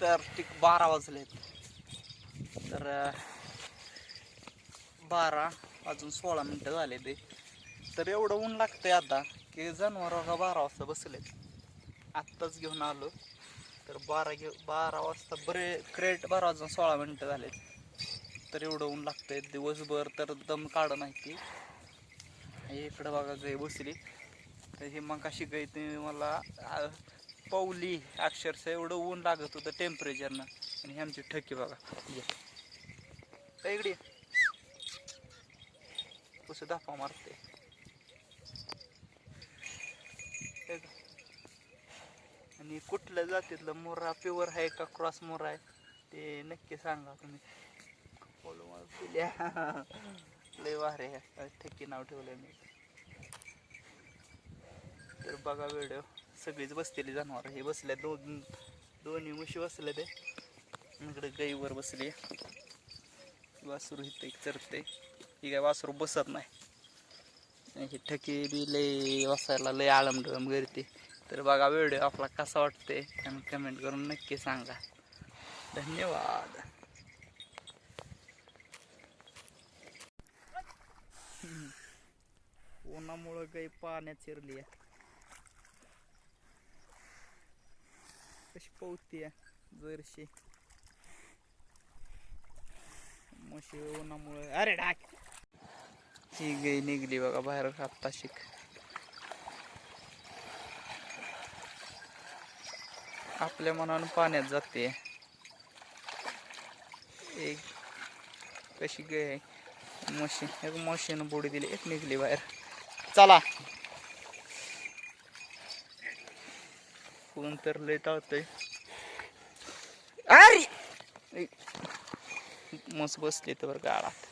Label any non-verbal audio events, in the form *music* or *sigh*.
तर ठीक बारा वाजलेत. तर बारा अजून सोळा मिनटं झाले ते तर एवढं ऊन लागतंय आता की जनावर का बारा वाजता बसलेत. आत्ताच घेऊन आलो. तर बारा घेऊ बारा वाजता बरे क्रेट बारा वाजून सोळा मिनटं झालेत. तर एवढं ऊन लागतंय दिवसभर तर दम काढ नाही ती इकडं बघा जे बसली. हे मग अशी गाय मला आ, पावली अक्षरशः एवढं ऊन लागत होतं टेम्परेचरनं आणि हे आमची ठकी बघा. ये. इकडे कसं धापा मारते आणि कुठल्या जातीतलं मोरा प्युअर आहे का क्रॉस मोरा आहे? ते नक्की सांगा तुम्ही. मला *laughs* लय वारे ठेकी नाव ठेवलं मी. तर बघा व्हिडिओ सगळीच बसलेली जनावर. हे बसल्या दोन दोन्ही म्हशी बसले ते इकडे गाईवर बसली. वासरू इथं एक चरते. ही काय वासरू बसत नाही. हे ही ठकी बी लय बसायला लय आळमडळम करते तर बघा व्हिडिओ आपला कसा वाटते आणि कमेंट करून नक्की सांगा. धन्यवाद. उन्हामुळं काही पाण्यात शिरली आहे. कशी आहे जरशी म्हशी उन्हामुळे अरे डाक ही गाई निघली बघा बाहेर आत्ता शिक आपल्या मनानं पाण्यात जाते एक कशी गाय आहे म्हशी एक म्हशीनं बोडी दिली एक निघली बाहेर चला कोण तर लय टाळतंय अरे! मस्त बसली तर बरं गाळात